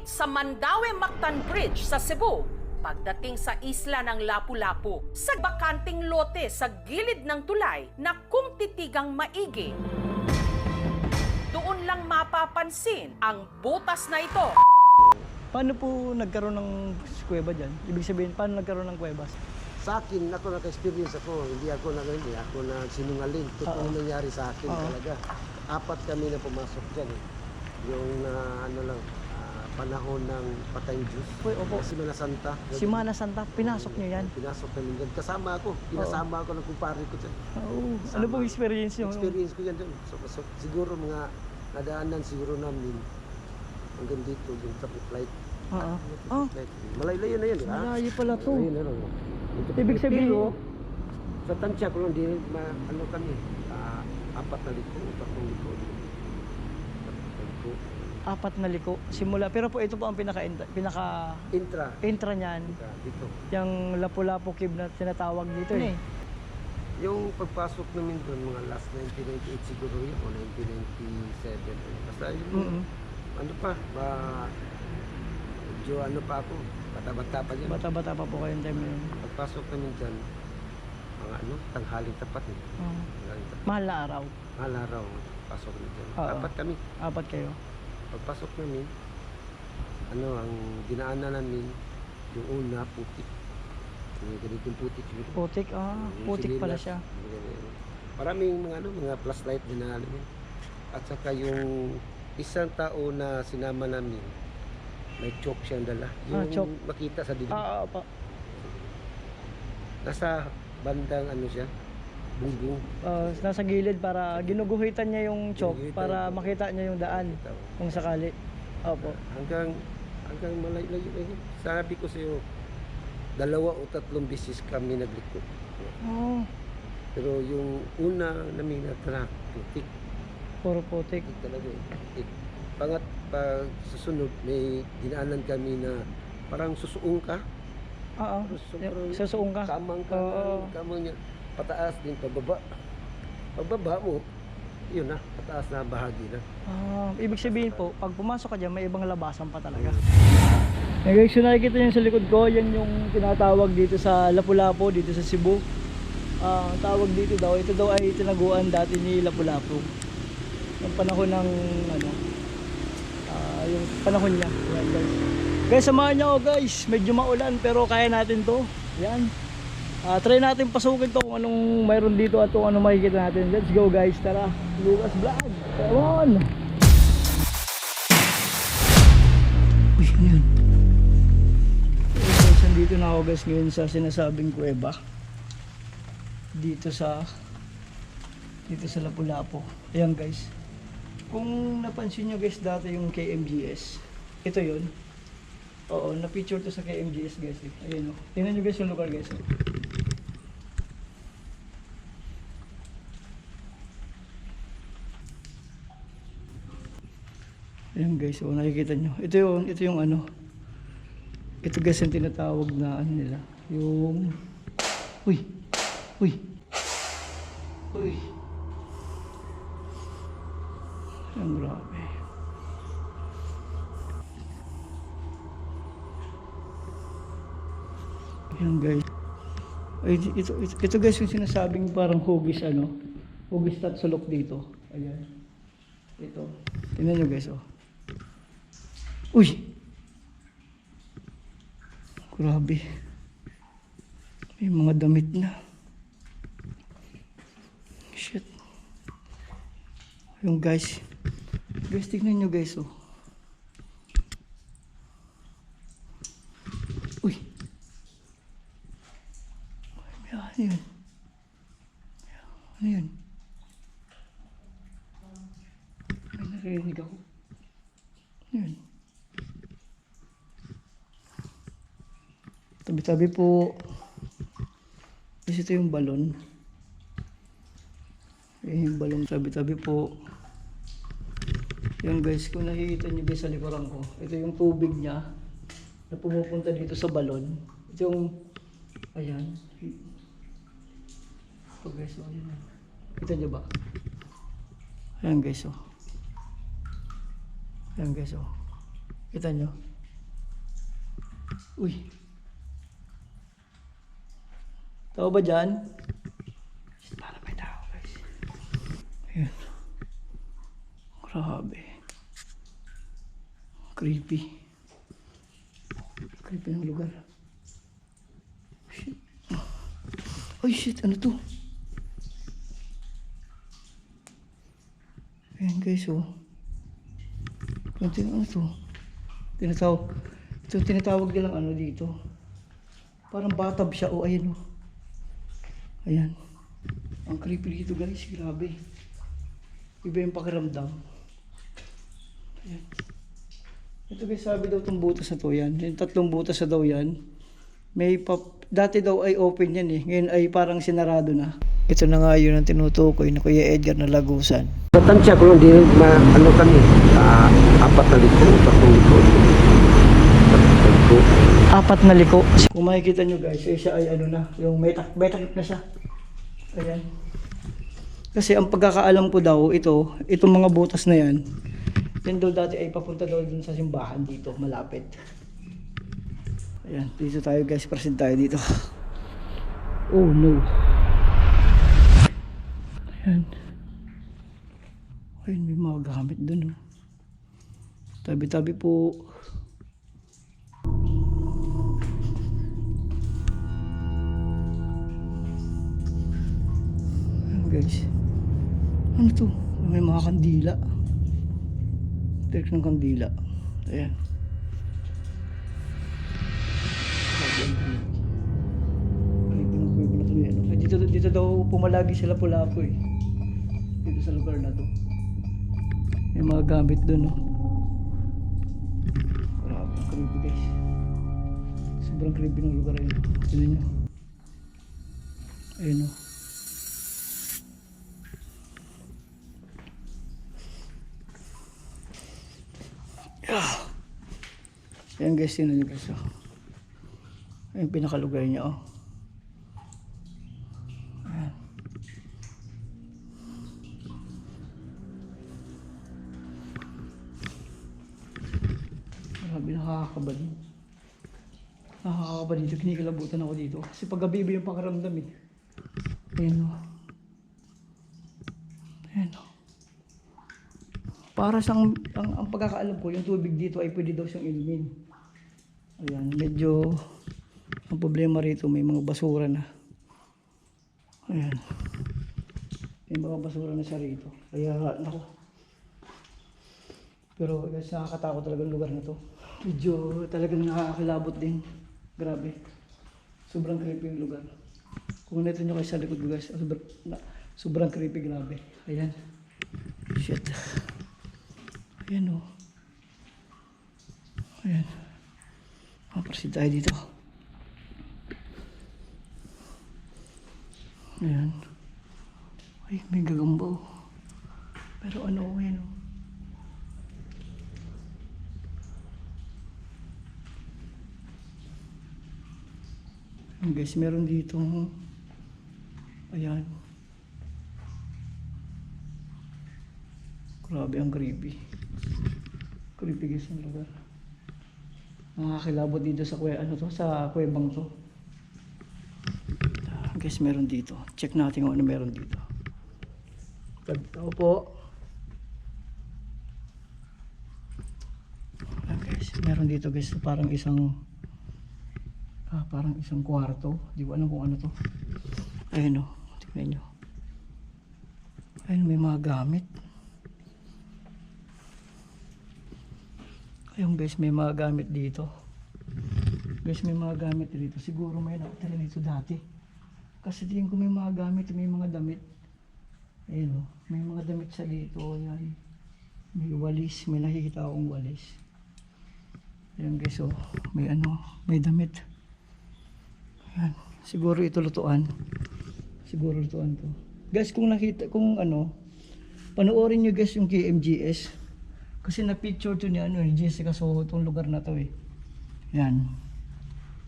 Mandaue Mactan Bridge sa Cebu. Pagdating sa isla ng Lapu-Lapu, sa bakanting lote sa gilid ng tulay na kung titigang maigi, doon lang mapapansin ang butas na ito. Paano po nagkaroon ng kuweba dyan? Ibig sabihin, paano nagkaroon ng kuweba? Sa akin, ako naka-experience ako. Hindi ako na hindi ako na sinungaling. Totoo Oo. nangyari sa akin Oo. talaga. Apat kami na pumasok dyan. Eh. Yung na ano lang, panahon ng patayng Diyos. Uy, opo. Si Mana Santa. Si Mana Santa, pinasok niyo yan? Pinasok namin dyan. Kasama ako. Pinasama ako ng kumpare ko dyan. Oo. Ano Sama. pong experience niyo? Experience ko yan dyan. So, so, siguro mga nadaanan siguro namin hanggang dito yung traffic light. Oo. Oh, Light. Malayo na yan, di ba? malayo pala to. Ayun, ano. Ito- Ibig sabihin- Pero, sa tansya ko lang, di, ma, ano kami, ah, apat na liko, tatlong liko. Tatlong liko. Apat na liko. Simula. Pero po ito po ang pinaka pinaka Intra, intra niyan. intra, dito. Yung Lapu-Lapu Cave na tinatawag dito eh. Yung pagpasok namin doon, mga last 1998 siguro yun, o 1997. Basta yun, Mm-mm. ano pa, ba, medyo ano pa ako, bata-bata pa yan. Bata-bata pa po kayong time na yun. Pagpasok namin dyan, mga ano, tanghaling tapat eh. Oo. Tanghaling tapat. Mahal na araw. Mahal araw, pasok namin dyan. Oo. Apat kami. Apat kayo. Pagpasok namin, ano, ang dinaanan namin, yung una, putik. Yung ganitong putik. yun. Putik. Ah, Yung putik pala sililas, siya. Maraming mga ano, mga flashlight din na namin. At saka yung isang tao na sinama namin, may choke siyang dala. Yung Ah, choke. makita sa dilim. Ah, ah, pa. Nasa bandang ano siya, bungbong. Ah, nasa gilid para ginuguhitan niya yung chok Ginuguhitan para yung- makita niya yung daan Makita mo. kung sakali. Opo. Hanggang, hanggang malayo-layo. eh. Sabi ko sa'yo, dalawa o tatlong bisis kami nagliko. Oh, Pero yung una namin na putik. puro putik. Putik talaga eh. Putik. Pangat, pag susunod, may dinaanan kami na parang susuong ka. Oo. Pero sobrang Susuong ka. Kamang ka, Oo. kamang niya. Pataas din, pababa. Pagbaba mo, yun na, pataas na bahagi na. Ah, ibig sabihin po, pag pumasok ka dyan, may ibang labasan pa talaga. Eh guys, yung nakikita nyo sa likod ko, yan yung tinatawag dito sa Lapu-Lapu, dito sa Cebu. Ah, ang tawag dito daw, ito daw ay tinaguan dati ni Lapu-Lapu. Yung panahon ng, ano, ah, yung panahon niya. Yan guys. Guys, samahan niyo ako guys. Medyo maulan pero kaya natin to. Yan. Ah, try natin pasukin to kung anong mayroon dito at kung anong makikita natin. Let's go guys, tara. Lucas Vlog. Come on! Uy, ano yun? Okay, guys, nandito na ako guys ngayon sa sinasabing kuweba. Dito sa dito sa Lapu-Lapu. Ayan guys. Kung napansin nyo guys dati yung KMGS. Ito yun. Oo, na-picture to sa KMGS guys. Eh. Ayun o. Tingnan nyo guys yung lugar guys. Ayan guys, oh, nakikita nyo. Ito yung, ito yung ano. Ito guys yung tinatawag na ano nila. Yung... Uy! Uy! Uy! Ang grabe. Ayan guys. Ay, ito, ito, ito guys yung sinasabing parang hugis ano. Hugis at sulok dito. Ayan. Ito. Tingnan nyo guys oh. Uy! Grabe. May mga damit na. Shit. Yung guys. Guys, tignan nyo guys oh. Uy! Ano yun? Ano yun? May narinig. Ano yun? Tabi-tabi po. Kasi ito yung balon. Eh, yung balon tabi-tabi po. Yan guys, kung nakikita nyo guys sa likuran ko, ito yung tubig niya na pumupunta dito sa balon. Ito yung, ayan. Ito guys, oh, ayan. Kita nyo ba? Ayan guys, oh. Ayan guys, oh. Kita nyo? Uy. Tao ba dyan? Para may tao guys. Ayan. Grabe. Creepy. Creepy ng lugar. Shit. Ay shit, ano to? Ayan guys oh. Tin- ano to? Tinatawag. Ito tinatawag nilang ano dito. Parang batab siya. Oh, ayan oh. Ayan. Ang creepy dito guys. Grabe. Iba yung pakiramdam. Ayan. Ito guys, sabi daw itong butas na to yan. Yung tatlong butas na daw yan. May pap... Dati daw ay open yan eh. Ngayon ay parang sinarado na. Ito na nga yun ang tinutukoy na Kuya Edgar na lagusan. Tatansya ko lang din, ma, ano kami, ah, apat na liko, tatlong liko. Apat na liko. Kung makikita nyo guys, eh, siya ay ano na, yung may, tak may takip na siya. Ayan. Kasi ang pagkakaalam ko daw, ito, itong mga butas na yan, yan daw dati ay papunta daw dun sa simbahan dito, malapit. Ayan, dito tayo guys, present tayo dito. Oh no. Ayan. Ayun, may mga gamit dun oh. Tabi-tabi po. Guys. Ano to? May mga kandila. Tricks ng kandila. Ayan. Ay, Dito, dito daw pumalagi sila pulapo eh. Dito sa lugar na to. May mga gamit doon oh. Grabe, ang creepy guys. Sobrang creepy ng lugar ayun. Tignan nyo. Ayun oh. Ah. Ayan guys, yun nyo guys. Oh. Ayun pinakalugar niya oh. Ayan. Grabe nakakakaba din. Nakakakaba dito. Kinikilabutan ako dito. Kasi pag gabi yung pakaramdam eh. Ayan o. Ayan o. Para sa ang, ang pagkakaalam ko, yung tubig dito ay pwede daw siyang inumin. Ayan, medyo ang problema rito may mga basura na. Ayan. May mga basura na siya rito. Kaya, nako. Pero guys, nakakatakot talaga lugar na to. Medyo talagang nakakakilabot din. Grabe. Sobrang creepy yung lugar. Kung nito nyo kayo sa likod ko guys, sobrang, sobrang creepy, grabe. Ayan. Shit. Ayan o. Oh. Ayan. Mapasid tayo dito. Ayan. Ay, may gagamba oh. Pero ano, ayan oh. Ayan guys, meron dito. Ayan. Grabe ang creepy. Yung lugar. Nakakilabot dito sa kwe, ano to, sa kwebang to. Ah, Guys, meron dito. Check natin kung ano meron dito. Tagtao po. Ah, guys, meron dito guys, parang isang ah, parang isang kwarto. Di ko alam kung ano to. Ayun o, tingnan nyo. Ayun, may mga gamit. Ayun guys, may mga gamit dito. Guys, may mga gamit dito. Siguro may nakatira dito dati. Kasi tingin ko may mga gamit, may mga damit. Ayun o, may mga damit sa dito. Ayan. May walis, may nakikita akong walis. Ayan guys, oh, may ano, may damit. Ayan, siguro ito lutuan. Siguro lutuan to. Guys, kung nakita, kung ano, panoorin nyo guys yung KMGS. Kasi na-picture to ni ano, ni Jessica Soho itong lugar na to eh. Yan.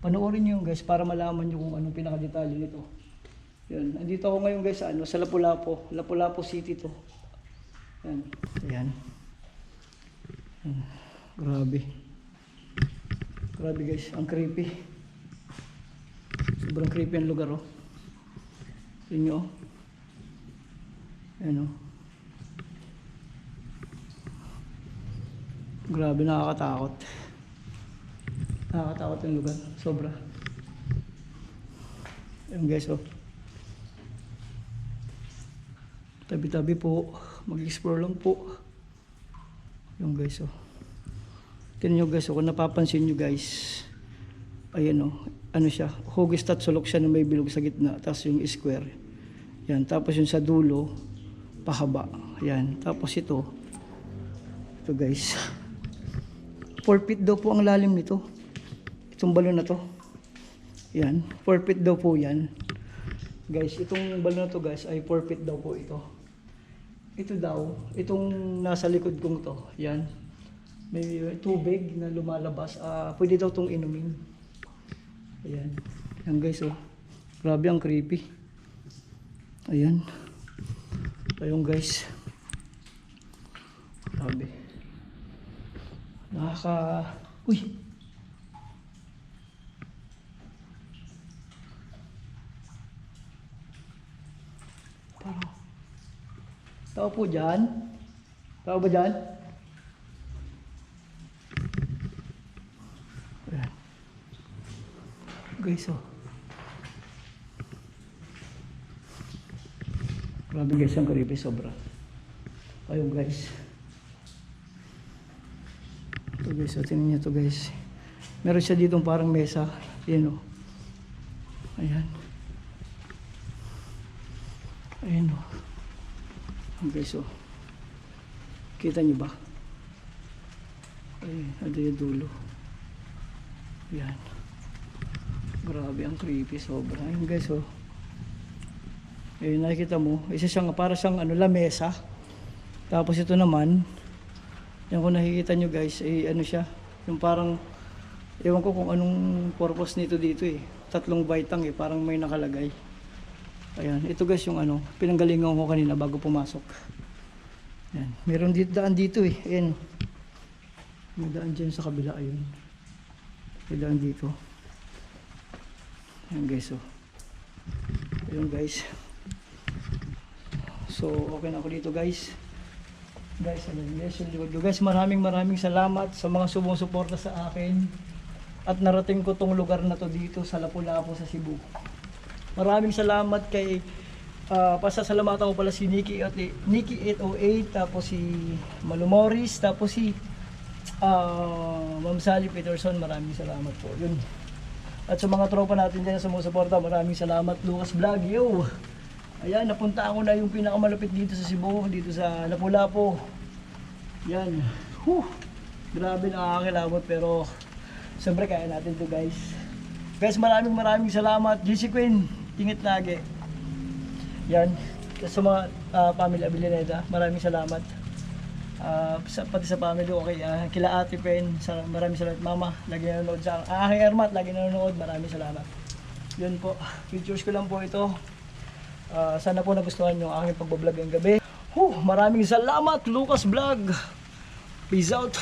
Panoorin yung guys para malaman nyo kung anong pinakadetalye nito. Yan. Andito ako ngayon guys sa ano, sa Lapu-Lapu. Lapu-Lapu City to. Yan. Yan. Grabe. Grabe guys, ang creepy. Sobrang creepy ang lugar oh. Tingnan nyo oh. Ayan oh. Grabe nakakatakot. Nakakatakot yung lugar. Sobra. Ayan guys oh. Tabi-tabi po. Mag-explore lang po. Yung guys oh. Tingnan nyo guys oh. Kung napapansin nyo guys. Ayan oh. Ano siya. Hugis at sulok siya na may bilog sa gitna. Tapos yung square. Yan. Tapos yung sa dulo. Pahaba. Yan. Tapos ito. Ito guys. 4 feet daw po ang lalim nito. Itong balon na to. Yan. 4 feet daw po yan. Guys, itong balon na to guys ay 4 feet daw po ito. Ito daw, itong nasa likod kong to. Yan. May tubig na lumalabas. Ah, pwede daw tong inumin. Ayan. Yan guys oh. Grabe ang creepy. Ayan. Ayun guys. Grabe. Nakaka... Uy! Parang... Tao po dyan? Tao ba dyan? Ayan. Guys, oh. Grabe guys, ang creepy sobra. Ayun guys. Guys, oh, tingnan niyo to guys. Meron siya dito parang mesa. Ayan oh. Ayan. Ayan. Ayan guys oh. Kita niyo ba? Ayan, ano yung dulo. Ayan. Grabe ang creepy sobra. Ayan guys oh. Ayun nakikita mo, isa siyang para siyang ano lamesa. Tapos ito naman, yan kung nakikita nyo guys, ay ano siya, yung parang, ewan ko kung anong purpose nito dito eh. Tatlong baitang eh, parang may nakalagay. Ayan, ito guys yung ano, pinanggalingan ko kanina bago pumasok. Ayan, meron dito, daan dito eh, ayan. May daan dyan sa kabila, ayun. May daan dito. Ayan guys, oh. Ayun guys. So, okay na ako dito guys. Guys, ano guys. Guys, maraming maraming salamat sa mga sumusuporta sa akin. At narating ko tong lugar na to dito sa Lapu-Lapu sa Cebu. Maraming salamat kay ah pasasalamatan ko pala si Nikki at Nikki 808 tapos si Malu Morris tapos si ah Ma'am Sally Peterson maraming salamat po yun at sa mga tropa natin dyan na sumusuporta maraming salamat Lucas Vlog yo Ayan, napunta ako na yung pinakamalapit dito sa Cebu, dito sa Lapu-Lapu. Yan. Whew. Grabe nakakakilabot pero siyempre kaya natin to guys. Guys, maraming maraming salamat. GC Queen, ingat lagi. Yan. Sa mga ah, family Abilineda, maraming salamat. Ah, sa, pati sa family ko kay ah, kila Ate Pen, sa, maraming salamat. Mama, lagi nanonood sa akin. Ah, kay Ermat, lagi nanonood. Maraming salamat. Yun po. Pictures ko lang po ito. Ah, sana po nagustuhan nyo ang aking pagbablog ngayong gabi. Huh, maraming salamat Lucas Vlog. Peace out.